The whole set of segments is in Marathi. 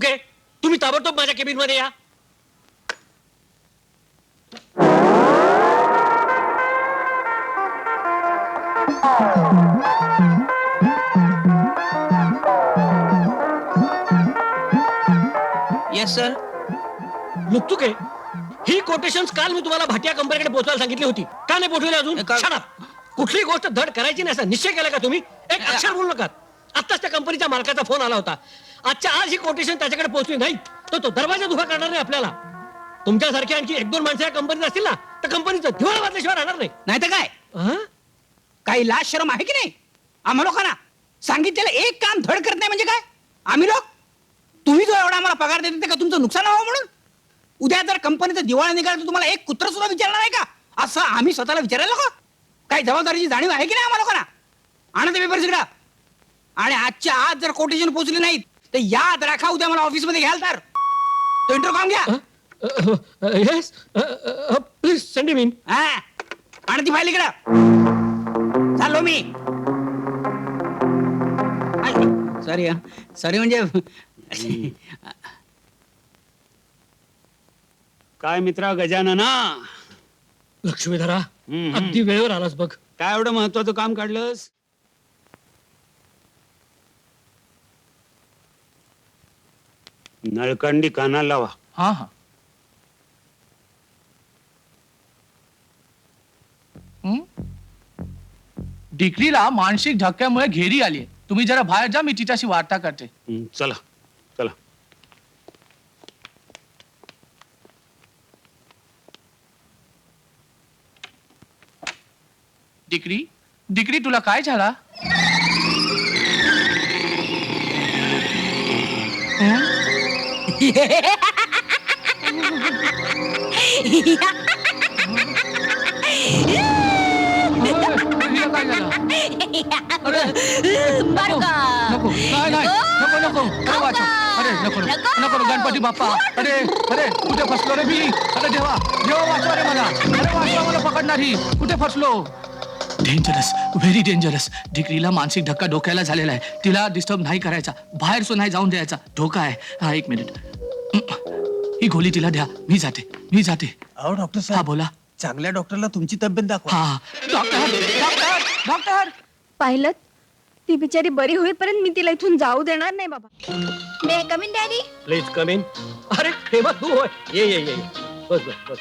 नुकतुके तुम्ही ताबडतोब माझ्या केबिनमध्ये या येस सर नुकतुके ही कोटेशन काल मी तुम्हाला भाटिया कंपनीकडे पोहोचवायला सांगितली होती. का नाही पोहोचवली अजून? का- Shut up. कुठली गोष्ट धड करायची नाही असा निश्चय केला का तुम्ही? एक अक्षर बोलू नका. आत्ताच त्या कंपनीच्या मालकाचा फोन आला होता. आजच्या आज ही कोटेशन त्याच्याकडे पोहोचली नाही. तर तो दरवाजा उभा करणार नाही आपल्याला. तुमच्यासारखी आणखी एक दोन माणसं या कंपनीत असतील ना तर कंपनीचं दिवाळ वाजल्याशिवाय राहणार नाही. नाही तर काय? हं? काही लाज शरम आहे की नाही? आम्हा लोकांना सांगितलेलं एक काम धड करत नाही म्हणजे काय? आम्ही लोक तुम्ही जो एवढा आम्हाला पगार देते का तुमचं नुकसान व्हावं म्हणून? उद्या जर कंपनीचं दिवाळ निघालं तर तुम्हाला एक कुत्र सुद्धा विचारणार आहे का? असं आम्ही स्वतःला विचारायला का काही जबाबदारीची जाणीव आहे की नाही आम्हाला लोकांना? आणा ते पेपर तिकडं आणि आजच्या आज जर कोटेशन पोहोचले नाहीत तर याद राखा उद्या मला ऑफिसमध्ये घ्याल तर. तो इंटरकॉम घ्या. येस प्लीज सेंड हा आणि ती फाईल इकडं. चाललो मी. सॉरी सॉरी म्हणजे काय मित्रा गजानना लक्ष्मीधरा हम्म. अगदी वेळेवर आलास बघ. काय एवढं महत्वाचं काम काढलंस? नळकंडी कानाला लावा. हा हा. हं? डिकरीला मानसिक धक्क्यामुळे घेरी आली तुम्ही जरा बाहेर जा मी तिच्याशी वार्ता करते. हं, चला चला. डिकरी डिकरी तुला काय झाला? काय झालं? अरे, नको, नको, नाही, नाही, नको, नको, अरे वाचव. अरे, नको, नको, नको, गणपती बाप्पा अरे अरे कुठे फसलो रे मी अरे देवा देवा वाचवा रे मला अरे वाचवा मला पकडणार ही कुठे फसलो डेंजरस व्हेरी डेंजरस डिग्रीला मानसिक धक्का डोक्याला झालेला आहे. तिला डिस्टर्ब नाही करायचा. बाहेर सो नाही जाऊन द्यायचा. धोका आहे. हा एक मिनिट ही गोळी तिला द्या. मी जाते. मी जाते. अहो डॉक्टर हा साहेब बोला. चांगल्या डॉक्टरला तुमची तब्येत दाखवा. हा डॉक्टर डॉक्टर डॉक्टर पाहिलं ती बिचारी बरी होईपर्यंत मी तिला इथून जाऊ देणार नाही बाबा. May come in daddy please come in अरे हेमा तू होय. ये ये ये ये. बस बस बस.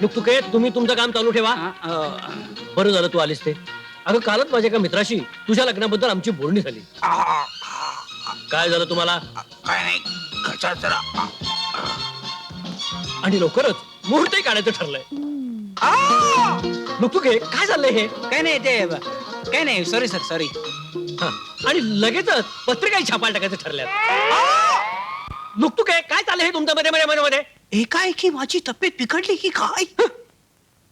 नुकतुके तुम्ही तुमचं काम चालू ठेवा. बरं झालं तू आलीस ते. अगं कालच माझ्या एका मित्राशी तुझ्या लग्नाबद्दल आमची बोलणी झाली. काय झालं तुम्हाला? काय नाही जरा. आणि लवकरच मुहूर्तही काढायचं ठरलंय. नुकतुके काय? झालंय हे? काय नाही ते काय नाही सॉरी सर सॉरी हा. आणि लगेचच पत्रिकाही छापायला टाकायचं ठरलंय नुकतुके काय? चाललंय हे तुमच्या मध्ये मध्ये मध्ये मध्ये? एकाएकी माझी तब्येत बिघडली की काय?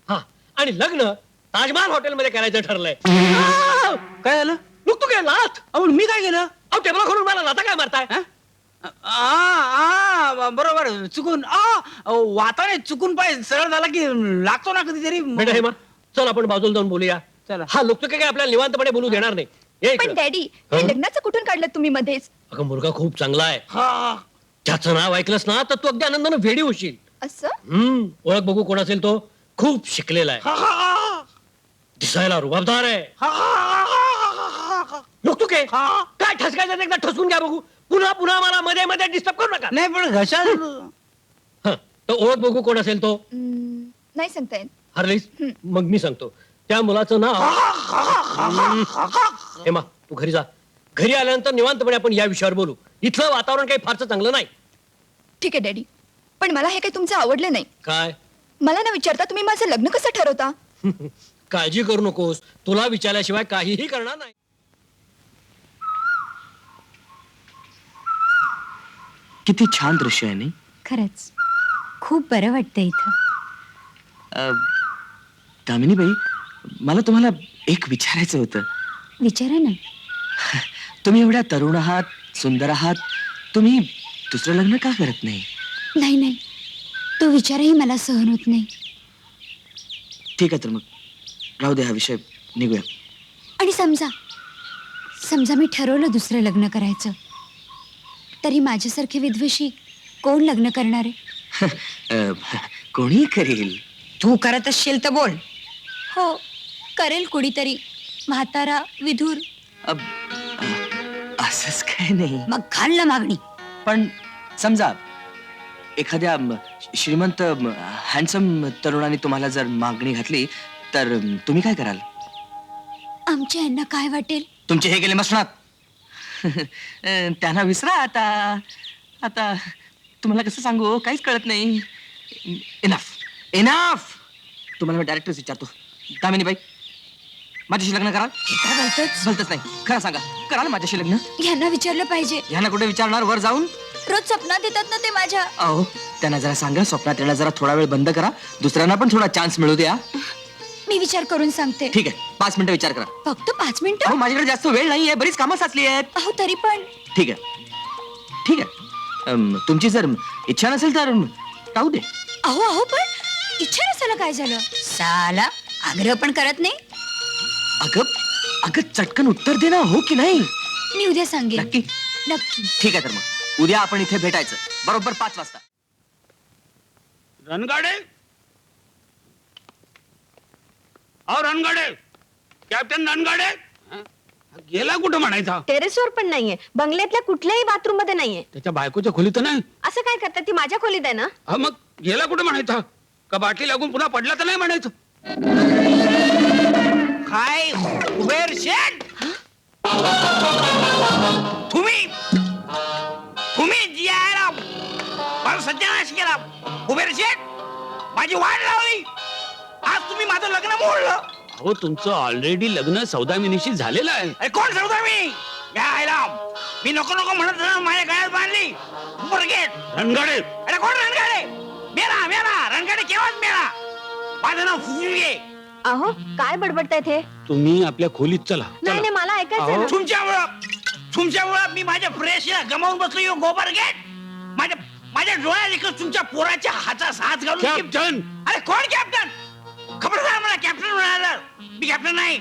हा आणि लग्न ताजमहाल हॉटेलमध्ये करायचं ठरलंय. काय झालं नुकतुके लाथ? अहो मी काय केलं? अहो टेबला खोलून मला लाथा काय मारताय? हा? आ, आ, बरोबर चुकून. आ, वाताने चुकून पाय सरळ झाला की लागतो ना कधीतरी. बेटा हेमा चल आपण बाजूला जाऊन बोलूया. चला. हा लोक काय आपल्याला निवांतपणे बोलू देणार नाही. ये पण इकडं. डॅडी हे हं? लग्नाचं कुठून काढलं तुम्ही मध्येच? अगं मुलगा खूप चांगला आहे. हा. त्याचं नाव ऐकलंस ना तर तू अगदी आनंदानं वेडी होशील असं हम्म ओळख बघू कोण असेल तो खूप शिकलेला आहे हा, हा, दिसायला रुबाबदार आहे हा, हा, हा, हा. नुकतू काय हा. काय ठसकायचं ते एकदा ठसकून घ्या बघू पुन्हा पुन्हा मला मध्ये मध्ये डिस्टर्ब करू नका नाही पण घशात हं, तर ओळख बघू कोण असेल तो हम्म, नाही सांगता येत हरलीस मग मी सांगतो त्या मुलाचं नाव. हेमा तू घरी जा घरी आल्यानंतर निवांतपणे आपण या विषयावर बोलू इथलं वातावरण काही फारसं चांगलं नाही ठीक आहे डॅडी पण मला हे काही तुमचं आवडलं नाही. काय? मला न विचारता तुम्ही माझं लग्न कसं ठरवता? काळजी करू नकोस. तुला विचारल्याशिवाय काहीही करणार नाही. किती छान दृश्य आहे नाही? खरंच. खूप बरं वाटतं इथं. अ, दामिनीबाई मला तुम्हाला एक विचारायचं होतं. विचारा ना. तुम्ही एवढ्या तरुण आहात सुंदर आहात. तुम्ही दुसरं लग्न का करत नाही? नाही नाही. तो विचारही मला सहन होत नाही. ठीक आहे तर मग. राहू दे हा विषय. निघूया. आणि समजा समजा मी ठरवलं दुसरं लग्न करायचं तरी माझ्यासारखे विधवेशी कोण लग्न करणार आहे? अ, कोणी करेल. तू करत असशील तर बोल. हो करेल कुणीतरी. म्हातारा विधूर. अ, अ, असंच काय नाही. मग घाल ना मागणी. पण समजा एखाद्या श्रीमंत हँडसम तरुणाने तुम्हाला जर मागणी घातली तर तुम्ही काय कराल? आमच्या यांना काय वाटेल? तुमचे हे गेले मसणात त्यांना विसरा आता. आता तुम्हाला कसं सांगू काहीच कळत नाही. इनाफ इनाफ तुम्हाला मी डायरेक्टच विचारतो. दामिनी बाई माझ्याशी लग्न कराल? काय बोलतोच भलतच नाही. खरं सांगा कराल माझ्याशी लग्न? यांना विचारलं पाहिजे. ह्यांना कुठे विचारणार? वर जाऊन? रोज स्वप्नात येतात ना ते माझ्या. अहो त्यांना जरा सांगा स्वप्नात यायला जरा थोडा वेळ बंद करा. दुसऱ्यांना पण थोडा चान्स मिळू द्या. मी विचार करून सांगते. ठीक आहे पाच मिनिटं विचार करा. फक्त पाच मिनिटं? अहो माझ्याकडे जास्त वेळ नाहीये बरीच कामं साचली आहेत. अहो तरी पण. ठीक आहे. ठीक आहे. अम, तुमची जर इच्छा नसेल तर राहू दे. अहो अहो पण इच्छा नसायला काय झालं? साला आग्रह पण करत नाही? अगं अगं चटकन उत्तर दे ना हो की नाही? मी उद्या सांगेन. नक्की? नक्की. ठीक आहे तर मग. उद्या आपण इथे भेटायचं. बरोबर पाच वाजता. रणगाडे? अहो रणगाडे! कॅप्टन रणगाडे? हं? गेला कुठं म्हणायचा? टेरेसवर पण नाहीये. बंगल्यातल्या कुठल्याही बाथरूममध्ये नाहीये. त्याच्या बायकोच्या खोलीत नाही. असं काय करतात? ती माझ्या खोलीत आहे ना? हा मग गेला कुठं म्हणायचा? का बाटली लागून पुन्हा पडला तर नाही म्हणायचं. काय कुबेर शेठ तुम्ही तुम्ही जी आहे ना मला सत्यानाश केला. कुबेर शेठ माझी वाट लावली. आज तुम्ही माझं लग्न मोडलं. अहो तुमचं ऑलरेडी लग्न सौदामिनीशी झालेलं आहे. अरे कोण सांगतो मी या आयला मी नको नको म्हणत माझ्या गळ्यात बांधली. बरगेट रणगाडे अरे कोण रणगाडे मेला मेला. रणगाडे केव्हाच मेला? माझं नाव फुगे अहो काय बडबडतायत हे तुम्ही आपल्या खोलीत चला. नाही. मला ऐकायचं. ना. तुमच्यामुळं तुमच्यामुळं मी माझ्या प्रेसला गमावून बसलो यो गोबर गेट माझ्या माझ्या डोळ्यात एकच तुमच्या पोराच्या हातात हात घालून कॅप्टन अरे कोण कॅप्टन खबरदार मला कॅप्टन म्हणाला. मी कॅप्टन नाही.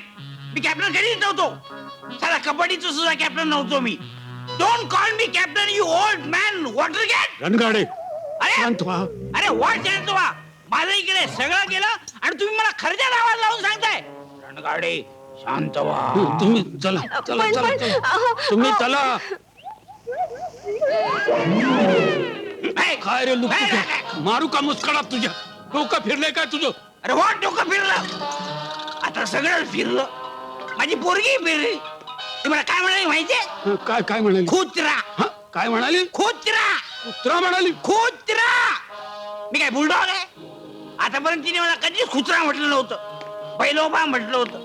मी कॅप्टन कधीच नव्हतो. साला कबड्डीचं सुद्धा कॅप्टन नव्हतो मी. Don't call me captain you old man Watergate रणगाडे. अरे! शांत व्हा. अरे वाट शांत व्हा माझं इकडे सगळं केलं आणि तुम्ही मला खर्च्या आवाज लावून सांगताय. रणगाडे शांत व्हा तुम्ही चला चला पण- चला पण- चला. अहो, तुम्ही अहो. चला. ए, काय रे लुक. मारू का मुस्कडात तुझ्या? डोकं फिरलंय काय तुझं? अरे वाट डोकं फिरलं. आता सगळं फिरलं. माझी पोरगी फिरली. ती मला काय म्हणाली माहितीये? हं, काय काय म्हणाली? खुत्रा. हं, काय म्हणाली? खुत्रा. कुत्रा म्हणाली? खुत्रा. मी काय बुलडॉग आहे? आतापर्यंत तिने मला कधीच खुचरा म्हटलं नव्हतं. बैलोबा म्हटलं होतं.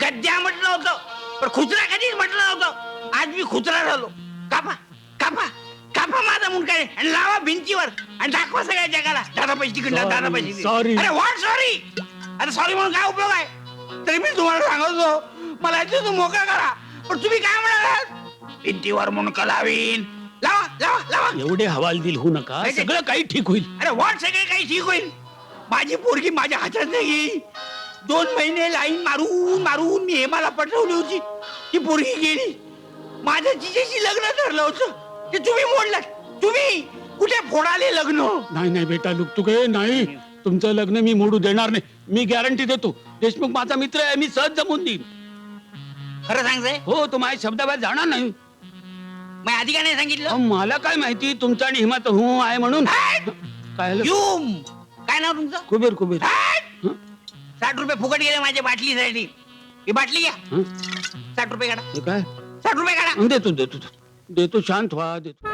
गद्या म्हटलं होतं. पण खुचरा कधीच म्हटलं नव्हतं. आज मी खुचरा झालो. कापा कापा कापा माझा मुंडका आणि लावा भिंतीवर. आणि दाखवा सगळ्या जगाला. दादा पैसे Sorry, दादा पैसे sorry. अरे व्हॉट सॉरी अरे सॉरी म्हणून काय उपयोग आहे? तरी मी तुम्हाला सांगतो. मला याची तू मोका करा. पण तुम्ही काय म्हणालात? भिंतीवर मुंडका लावीन. लावा लावा लावा. एवढे हवालदिल होऊ नका. सगळं काही ठीक होईल. अरे वाट सगळे काही ठीक होईल? माझी पोरगी माझ्या हातात नाही दोन महिने लाईन मारून मारून मी हेमाला पटवली होती. ती पोरगी गेली. माझं तिच्याशी लग्न ठरलं होतं. ते तुम्ही मोडलं तुम्ही कुठे फोडाले लग्न? नाही नाही बेटा लुकतुके नाही तुमचं लग्न मी मोडू देणार नाही. मी गॅरंटी देतो. देशमुख माझा मित्र आहे मी सहज जमून देईन. खरं सांगताय? हो तो माझ्या शब्दाबाहेर जाणार नाही. मग आधी का नाही सांगितलं? अहो, मला काय माहिती? तुमचा आणि हिमाचं हो आहे म्हणून! काय झालं? युम काय नाव तुमचं? कुबेर कुबेर! साठ रुपये फुकट गेले माझ्या बाटलीसाठी. ही बाटली घ्या. हं? साठ रुपये काढा. हे काय? साठ रुपये काढा. देतो देतो. देतो शांत व्हा देतो.